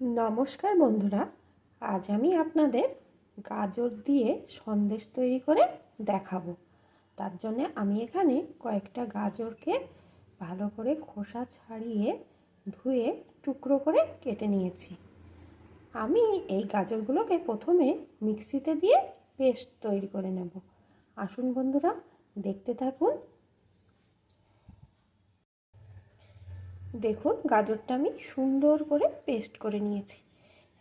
নমস্কার বন্ধুরা, আজ আমি আপনাদের গাজর দিয়ে সন্দেশ তৈরি করে দেখাবো। তার জন্য আমি এখানে কয়েকটা গাজরকে ভালো করে খোসা ছাড়িয়ে ধুয়ে টুকরো করে কেটে নিয়েছি। আমি এই গাজরগুলোকে প্রথমে মিক্সিতে দিয়ে পেস্ট তৈরি করে নেব। আসুন বন্ধুরা, দেখতে থাকুন দেখুন, গাজরটা আমি সুন্দর করে পেস্ট করে নিয়েছি।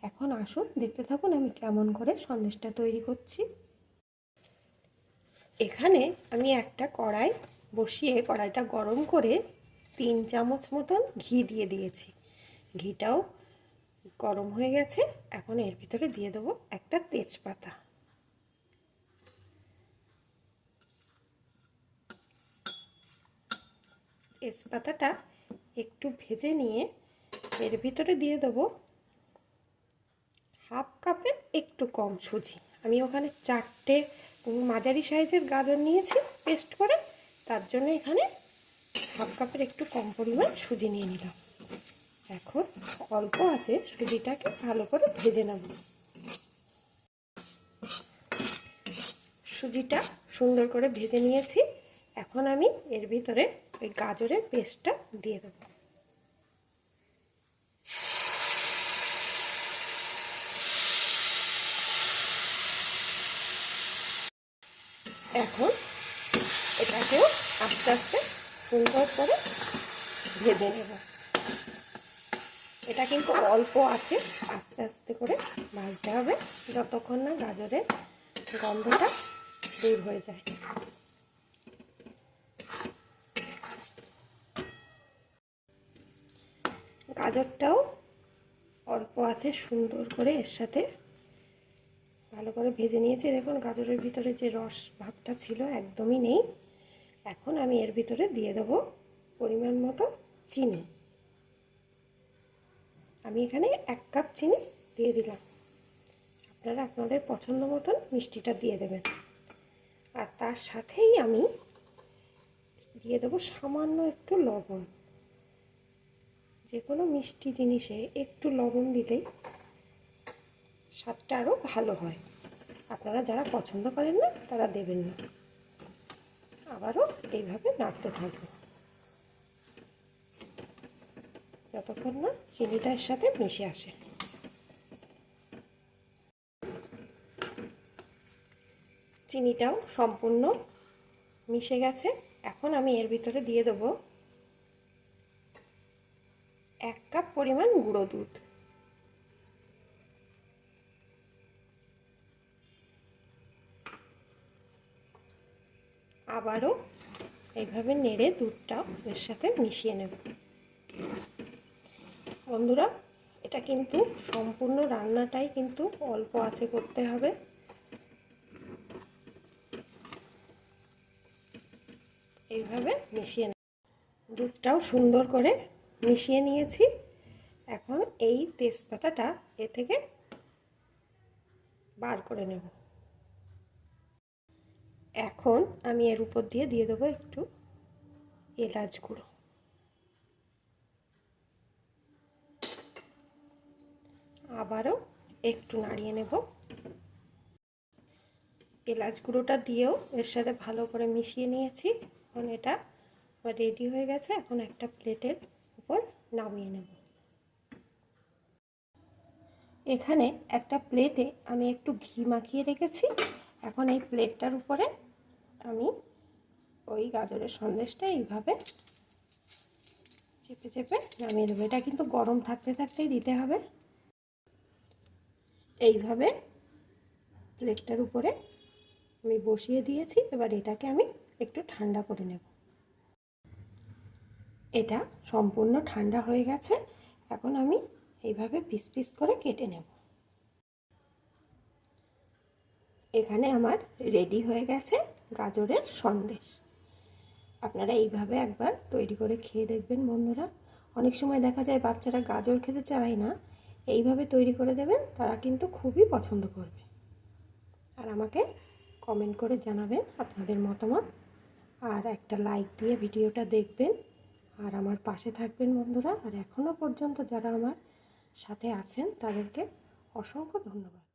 এখন আসুন, দেখতে থাকুন আমি কেমন করে সন্দেশটা তৈরি করছি। এখানে আমি একটা কড়াই বসিয়ে কড়াইটা গরম করে তিন চামচ মতন ঘি দিয়ে দিয়েছি। ঘিটাও গরম হয়ে গেছে, এখন এর ভিতরে দিয়ে দেবো একটা তেজপাতা। তেজপাতাটা একটু ভেজে নিয়ে এর ভিতরে দিয়ে দেবো হাফ কাপের একটু কম সুজি। আমি ওখানে চারটে মাঝারি সাইজের গাজর নিয়েছি পেস্ট করে, তার জন্য এখানে হাফ কাপের একটু কম পরিমাণ সুজি নিয়ে নিলাম। এখন অল্প আছে, সুজিটাকে ভালো করে ভেজে নেব। সুজিটা সুন্দর করে ভেজে নিয়েছি। এখন আমি এর ভিতরে ওই গাজরের পেস্টটা দিয়ে দেবো। এখন এটাকেও আস্তে আস্তে সুন্দর করে ভেজে নেব। এটা কিন্তু অল্প আছে, আস্তে আস্তে করে ভাজতে হবে, যতক্ষণ না গাজরের গন্ধটা দূর হয়ে যায়। গাজরটাও অল্প আছে, সুন্দর করে এর সাথে ভালো করে ভেজে নিয়েছি। দেখুন, গাজরের ভিতরে যে রস ভাবটা ছিল একদমই নেই। এখন আমি এর ভিতরে দিয়ে দেবো পরিমাণ মতো চিনি। আমি এখানে এক কাপ চিনি দিয়ে দিলাম। আপনারা আপনাদের পছন্দ মতন মিষ্টিটা দিয়ে দেবেন। আর তার সাথেই আমি দিয়ে দেবো সামান্য একটু লবণ। যে কোনো মিষ্টি জিনিসে একটু লবণ দিলেই স্বাদটা আরও ভালো হয়। আপনারা যারা পছন্দ করেন না, তারা দেবেন না। আবারও এইভাবে নাড়তে থাকব যতক্ষণ না চিনিটার সাথে মিশে আসে। চিনিটাও সম্পূর্ণ মিশে গেছে। এখন আমি এর ভিতরে দিয়ে দেবো এক কাপ পরিমাণ গুঁড়ো দুধ। আবারও এইভাবে নেড়ে দুধটাও এর সাথে মিশিয়ে নেব। বন্ধুরা, এটা কিন্তু সম্পূর্ণ রান্নাটাই কিন্তু অল্প আছে করতে হবে। এইভাবে মিশিয়ে নেব। দুধটাও সুন্দর করে মিশিয়ে নিয়েছি। এখন এই তেজপাতাটা এ থেকে বার করে নেব। এখন আমি এর উপর দিয়ে দিয়ে দেবো একটু এলাচ গুঁড়ো। আবারও একটু নাড়িয়ে নেব। এলাচ গুঁড়োটা দিয়েও এর সাথে ভালো করে মিশিয়ে নিয়েছি। এখন এটা রেডি হয়ে গেছে। এখন একটা প্লেটের উপর নামিয়ে নেব। এখানে একটা প্লেটে আমি একটু ঘি মাখিয়ে রেখেছি। এখন এই প্লেটটার উপরে আমি ওই গাজরের সন্দেশটা এইভাবে চেপে চেপে নামিয়ে দেবো। এটা কিন্তু গরম থাকতে থাকতেই দিতে হবে। এইভাবে প্লেটটার উপরে আমি বসিয়ে দিয়েছি। এবার এটাকে আমি একটু ঠান্ডা করে নেব। এটা সম্পূর্ণ ঠান্ডা হয়ে গেছে। এখন আমি এইভাবে পিস পিস করে কেটে নেব। এখানে আমার রেডি হয়ে গেছে গাজরের সন্দেশ। আপনারা এইভাবে একবার তৈরি করে খেয়ে দেখবেন বন্ধুরা। অনেক সময় দেখা যায় বাচ্চারা গাজর খেতে চায় না। এইভাবে তৈরি করে দেবেন, তারা কিন্তু খুবই পছন্দ করবে। আর আমাকে কমেন্ট করে জানাবেন আপনাদের মতামত। আর একটা লাইক দিয়ে ভিডিওটা দেখবেন। আর আমার পাশে থাকবেন বন্ধুরা। আর এখনও পর্যন্ত যারা আমার সাথে আছেন, তাদেরকে অসংখ্য ধন্যবাদ।